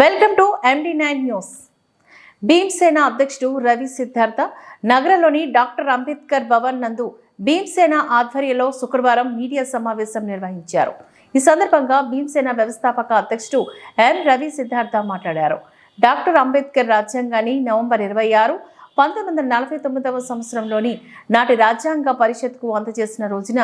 Welcome to M D nine news. Bhimsena అధ్యక్షుడు రవి సిద్ధార్థ నగరంలోని doctor Ambedkar Bhavan నందు భీమ్సేన ఆధ్వర్యంలో శుక్రవారం మీడియా సమావేశం నిర్వహించారు. ఈ సందర్భంగా భీమ్సేన వ్యవస్థాపక అధ్యక్షుడు ఎం రవి సిద్ధార్థ మాట్లాడారు. డాక్టర్ అంబేద్కర్ రాజ్యాంగాన్ని నవంబర్ ఇరవై ఆరు పంతొమ్మిది వందల నలభై తొమ్మిదవ సంవత్సరంలోని నాటి రాజ్యాంగ పరిషత్కు అందజేసిన రోజున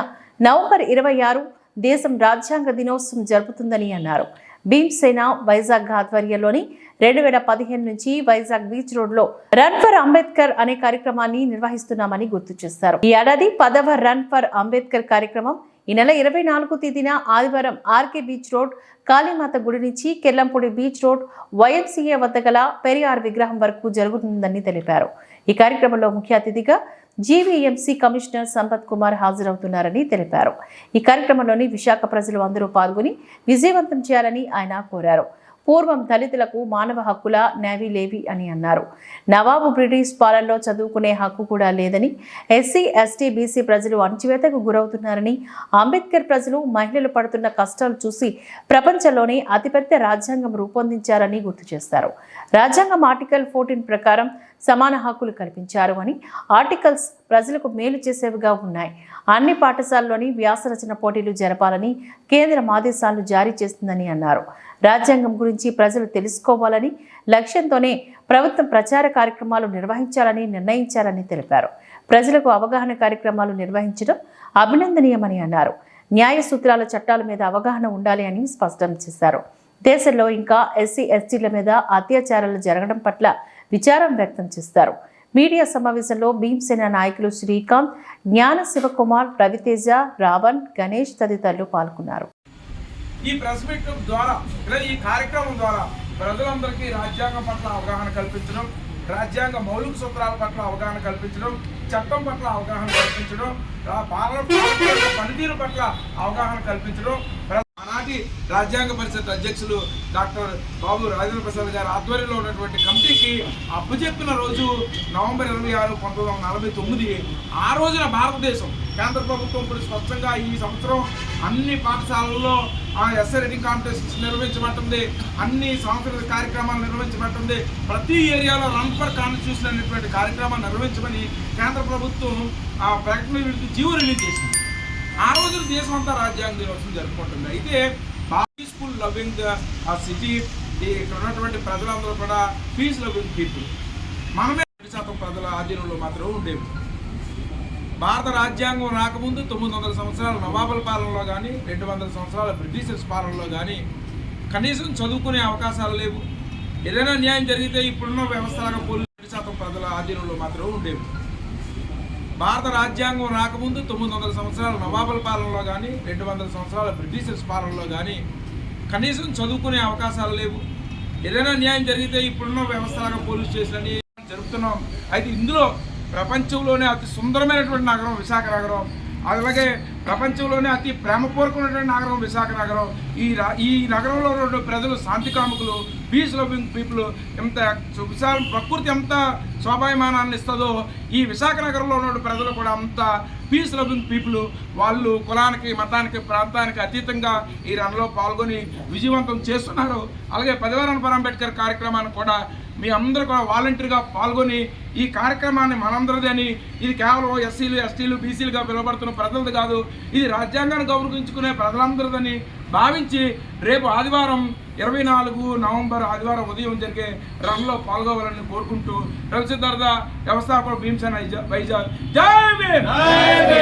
నవంబర్ ఇరవై ఆరు దేశం రాజ్యాంగ దినోత్సవం జరుపుతుందని అన్నారు. భీమ్సేన వైజాగ్ ఆధ్వర్యంలోని రెండు వేల పదిహేను నుంచి వైజాగ్ బీచ్ రోడ్లో రన్ ఫర్ అంబేద్కర్ అనే కార్యక్రమాన్ని నిర్వహిస్తున్నామని గుర్తు చేశారు. ఈ ఏడాది పదవ రన్ ఫర్ అంబేద్కర్ కార్యక్రమం ఈ నెల ఇరవై నాలుగు తేదీన ఆదివారం ఆర్కే బీచ్ రోడ్ కాళీమాత గుడి నుంచి కెల్లంపూడి బీచ్ రోడ్ వైఎంసీఏ వద్ద గల పెరియార్ విగ్రహం వరకు జరుగుతుందని తెలిపారు. ఈ కార్యక్రమంలో ముఖ్య అతిథిగా G V M C commissioner Sampath Kumar హాజరవుతున్నారని తెలిపారు. ఈ కార్యక్రమంలోని విశాఖ ప్రజలు అందరూ పాల్గొని విజయవంతం చేయాలని ఆయన కోరారు. పూర్వం దళితులకు మానవ హక్కుల నేవీ లేవి అని అన్నారు. నవాబు బ్రిటిష్ పాలనలో చదువుకునే హక్కు కూడా లేదని ఎస్సీ ఎస్టీ బీసీ ప్రజలు అణచివేతకు గురవుతున్నారని అంబేద్కర్ ప్రజలు మహిళలు పడుతున్న కష్టాలు చూసి ప్రపంచంలోనే అతిపెద్ద రాజ్యాంగం రూపొందించారని గుర్తు చేస్తారు. రాజ్యాంగం ఆర్టికల్ ఫోర్టీన్ ప్రకారం సమాన హక్కులు కల్పించారు అని ఆర్టికల్స్ ప్రజలకు మేలు చేసేవిగా ఉన్నాయి. అన్ని పాఠశాలలోని వ్యాసరచన పోటీలు జరపాలని కేంద్రం ఆదేశాలు జారీ చేస్తుందని అన్నారు. రాజ్యాంగం గురించి ప్రజలు తెలుసుకోవాలని లక్ష్యంతోనే ప్రభుత్వం ప్రచార కార్యక్రమాలు నిర్వహించాలని నిర్ణయించారని తెలిపారు. ప్రజలకు అవగాహన కార్యక్రమాలు నిర్వహించడం అభినందనీయమని అన్నారు. న్యాయ సూత్రాల చట్టాల మీద అవగాహన ఉండాలి అని స్పష్టం చేశారు. దేశంలో ఇంకా ఎస్సీ ఎస్టీల మీద అత్యాచారాలు జరగడం పట్ల విచారం వ్యక్తం చేస్తారు. మీడియా సమావేశంలో భీమసేన నాయకులు శ్రీకాంత్ జ్ఞాన శివకుమార్ రవితేజ రావణ్ గణేష్ తదితరులు పాల్గొన్నారు. ఈ ప్రెస్ మీట్ ద్వారా ఈ కార్యక్రమం ద్వారా ప్రజలందరికీ రాజ్యాంగం పట్ల అవగాహన కల్పించడం రాజ్యాంగ మౌలిక సూత్రాల పట్ల అవగాహన కల్పించడం చట్టం పట్ల అవగాహన కల్పించడం పాలన పనితీరు పట్ల అవగాహన కల్పించడం రాజ్యాంగ పరిషత్ అధ్యక్షులు డాక్టర్ బాబు రాజేంద్ర ప్రసాద్ గారి ఆధ్వర్యంలో ఉన్నటువంటి కమిటీకి అప్పచెప్పిన రోజు నవంబర్ ఇరవై ఆరు పంతొమ్మిది వందల నలభై తొమ్మిది ఆ రోజున భారతదేశం కేంద్ర ప్రభుత్వం ఇప్పుడు స్పష్టంగా ఈ సంవత్సరం అన్ని పాఠశాలల్లో ఆ ఎస్ఐ రైటింగ్ కాంపిటీషన్స్ నిర్వహించబడుతుంది అన్ని సాంస్కృతిక కార్యక్రమాలు నిర్వహించబడుతుంది ప్రతి ఏరియాలో రన్ ఫర్ కాన్స్టిట్యూషన్ అనేటువంటి కార్యక్రమాలు నిర్వహించమని కేంద్ర ప్రభుత్వం ఆ ప్రకటన విడుదల జీవో రిలీజ్ చేసింది. ఆ రోజున దేశం అంతా రాజ్యాంగ దినోత్సవం జరుపుకుంటుంది. అయితే పీస్ఫుల్ లవింగ్ ఆ సిటీ ఇక్కడ ఉన్నటువంటి ప్రజలందరూ కూడా పీస్ లవింగ్ పీపుల్ మనమే రెండు శాతం ప్రజల ఆధీనంలో మాత్రం ఉండేవి. భారత రాజ్యాంగం రాకముందు తొమ్మిది వందల సంవత్సరాల నవాబుల పాలనలో కానీ రెండు వందల సంవత్సరాల బ్రిటిషర్స్ పాలనలో కానీ కనీసం చదువుకునే అవకాశాలు లేవు. ఏదైనా న్యాయం జరిగితే ఇప్పుడున్న వ్యవస్థలాగా పోలీసు శాతం ప్రజల ఆధీనంలో మాత్రం ఉండేవి. భారత రాజ్యాంగం రాకముందు తొమ్మిది వందల సంవత్సరాల నవాబుల పాలనలో కానీ రెండు వందల సంవత్సరాల బ్రిటిషర్స్ పాలనలో కానీ కనీసం చదువుకునే అవకాశాలు లేవు. ఏదైనా న్యాయం జరిగితే ఇప్పుడున్న వ్యవస్థలాగా పోలీస్ స్టేషన్లని జరుపుతున్నాం. అయితే ఇందులో ప్రపంచంలోనే అతి సుందరమైనటువంటి నగరం విశాఖ నగరం. అలాగే ప్రపంచంలోనే అతి ప్రేమపూర్వకమైనటువంటి నగరం విశాఖ నగరం. ఈ ఈ నగరంలో రెండు ప్రజలు శాంతి కాముకులు పీస్ లవింగ్ పీపుల్ ఎంత విశాల ప్రకృతి ఎంత శోభాయమానాన్ని ఇస్తుందో ఈ విశాఖ నగరంలో ఉన్న ప్రజలు కూడా అంత పీస్ లవింగ్ పీపుల్. వాళ్ళు కులానికి మతానికి ప్రాంతానికి అతీతంగా ఈ రన్లో పాల్గొని విజయవంతం చేస్తున్నారు. అలాగే పదివారం ఫర్ అంబేద్కర్ కార్యక్రమాన్ని కూడా మీ అందరూ కూడా వాలంటీర్గా పాల్గొని ఈ కార్యక్రమాన్ని మనందరిది అని ఇది కేవలం ఎస్సీలు ఎస్టీలు బీసీలుగా పిలువబడుతున్న ప్రజలది కాదు. ఇది రాజ్యాంగాన్ని గౌరవించుకునే ప్రజలందరిదని భావించి రేపు ఆదివారం ఇరవై నాలుగు నవంబర్ ఆదివారం ఉదయం జరిగే రన్లో పాల్గొవాలని కోరుకుంటూ రవిసిద్ధార్థ వ్యవస్థాపక భీమసేన వైజాగ్ జై